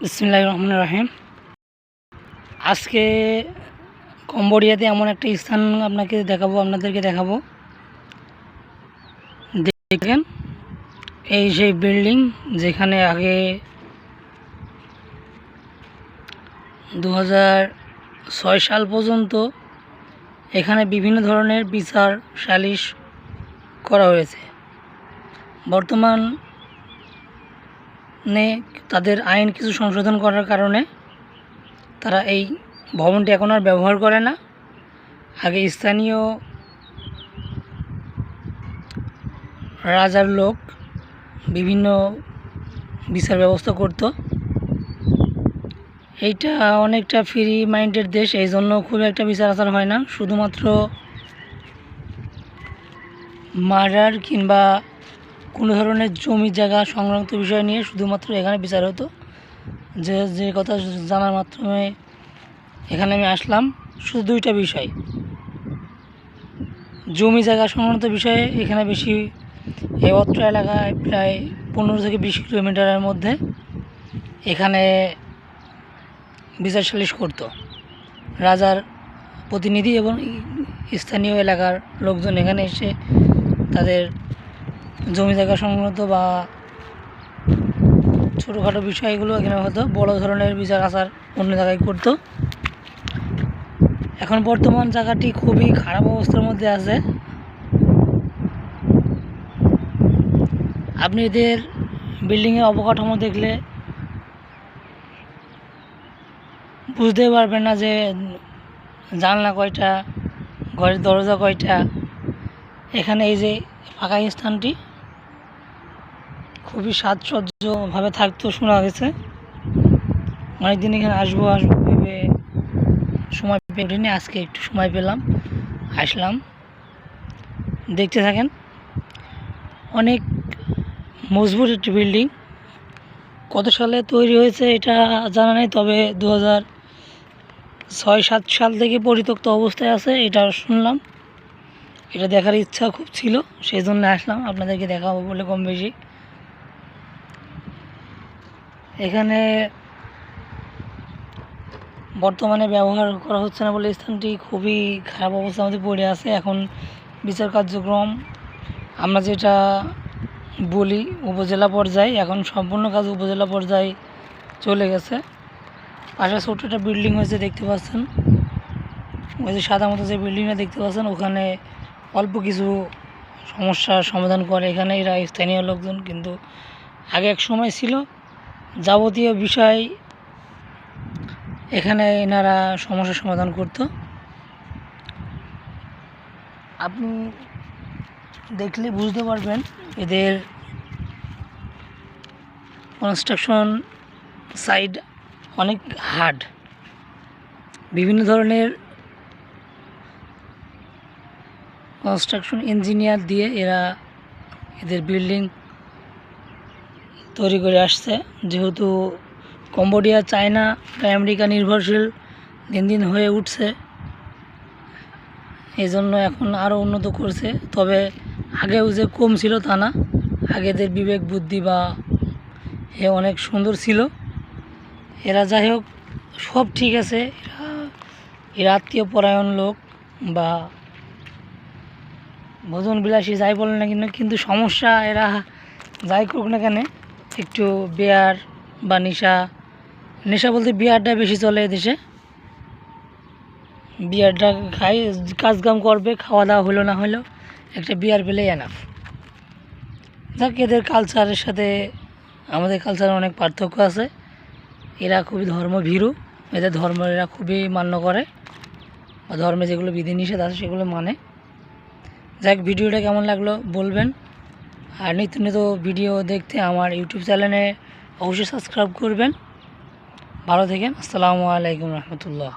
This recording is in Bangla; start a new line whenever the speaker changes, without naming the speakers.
বিসমিল্লাহ রহমান রাহিম। আজকে কম্বোডিয়াতে এমন একটা স্থান আপনাকে দেখাবো, আপনাদেরকে দেখাবো। দেখেন, এই সেই বিল্ডিং যেখানে আগে দু সাল পর্যন্ত এখানে বিভিন্ন ধরনের বিচার সালিশ করা হয়েছে। বর্তমান নে, তাদের আইন কিছু সংশোধন করার কারণে তারা এই ভবনটি এখন আর ব্যবহার করে না। আগে স্থানীয় রাজার লোক বিভিন্ন বিচার ব্যবস্থা করত। এইটা অনেকটা ফ্রি মাইন্ডের দেশ এই জন্য খুব একটা বিচার আচার হয় না। শুধুমাত্র মার্ডার কিংবা কোনো ধরনের জমি, জায়গা সংক্রান্ত বিষয় নিয়ে শুধুমাত্র এখানে বিচার হতো। যে যে কথা জানার মাধ্যমে এখানে আমি আসলাম। শুধু দুইটা বিষয়। জমি, জায়গা সংক্রান্ত বিষয়ে এখানে বেশি, এই অত্র এলাকায় প্রায় পনেরো থেকে বিশ কিলোমিটারের মধ্যে এখানে বিচার সালিশ করতো। রাজার প্রতিনিধি এবং স্থানীয় এলাকার লোকজন এখানে এসে তাদের জমি জায়গা সংক্রান্ত বা ছোটোখাটো বিষয়গুলো এখানে হতো বড় ধরনের বিচার আচার অন্য জায়গায় করতো। এখন বর্তমান জায়গাটি খুবই খারাপ অবস্থার মধ্যে আছে। আপনি এদের বিল্ডিংয়ের অবকাঠামো দেখলে বুঝতে পারবেন না যে জানলা কয়টা, ঘরের দরজা কয়টা। এখানে এই যে ফাঁকা স্থানটি। খুবই সাজসজ্জভাবে থাকতো, শোনা গেছে। অনেকদিন এখানে আসব আসব ভেবে সময় পেয়ে আজকে একটু সময় পেলাম, আসলাম। দেখতে থাকেন, অনেক মজবুত একটি বিল্ডিং। কত সালে তৈরি হয়েছে এটা জানা নেই, তবে দু ছয়, সাত সাল থেকে পরিত্যক্ত অবস্থায় আছে, এটা শুনলাম। এটা দেখার ইচ্ছা খুব ছিল সেই জন্য আসলাম, আপনাদেরকে দেখাবো বলে কম বেশি। এখানে বর্তমানে ব্যবহার করা হচ্ছে না বলে স্থানটি খুবই খারাপ অবস্থার মধ্যে পড়ে আছে। এখন বিচার কার্যক্রম আমরা যেটা বলি উপজেলা পর্যায়ে, এখন সম্পূর্ণ কাজ উপজেলা পর্যায়ে চলে গেছে। পাশে ছোট্ট একটা বিল্ডিং হয়েছে, দেখতে পাচ্ছেন। ওই যে সাদা মতো যে বিল্ডিংটা দেখতে পাচ্ছেন, ওখানে অল্প কিছু সমস্যার সমাধান করে এখানে এরা স্থানীয় লোকজন, কিন্তু আগে এক সময় ছিল। যাবতীয় বিষয় এখানে এনারা সমস্যার সমাধান করত। আপনি দেখলে বুঝতে পারবেন এদের কনস্ট্রাকশন সাইড অনেক হার্ড বিভিন্ন ধরনের কনস্ট্রাকশন ইঞ্জিনিয়ার দিয়ে এরা এদের বিল্ডিং তৈরি করে আসছে। যেহেতু কম্বোডিয়া, চায়না বা আমেরিকা নির্ভরশীল, দিন দিন হয়ে উঠছে। এই জন্য এখন আরও উন্নত করছে। তবে আগেও যে কম ছিল তা না। আগেদের বিবেক, বুদ্ধি বা এ অনেক সুন্দর ছিল। এরা যাই হোক, সব ঠিক আছে। এরা এরা আত্মীয় পরায়ণ লোক বা ভোজন বিলাসী যাই বলেন না কিন্তু সমস্যা এরা যাই করুক না কেন একটু বিয়ার বা নেশা। নেশা বলতে বিয়ারটা বেশি চলে দেশে বিয়ারটা খাই কাজ কাম করবে খাওয়া দাওয়া হলো না হলো, একটা বিয়ার পেলেই এনাফ যাক, এদের কালচারের সাথে আমাদের কালচারে অনেক পার্থক্য আছে। এরা খুবই ধর্মভীরু, এদের ধর্ম এরা খুবই মান্য করে, বা ধর্মে যেগুলো বিধিনিষেধ আছে সেগুলো মানে। যাক, ভিডিওটা কেমন লাগল বলবেন। আর নিত্য নিত্য ভিডিও দেখতে আমার ইউটিউব চ্যানেলে অবশ্যই সাবস্ক্রাইব করবেন। ভালো থেকেন। আসসালামু আলাইকুম রহমতুল্লাহ।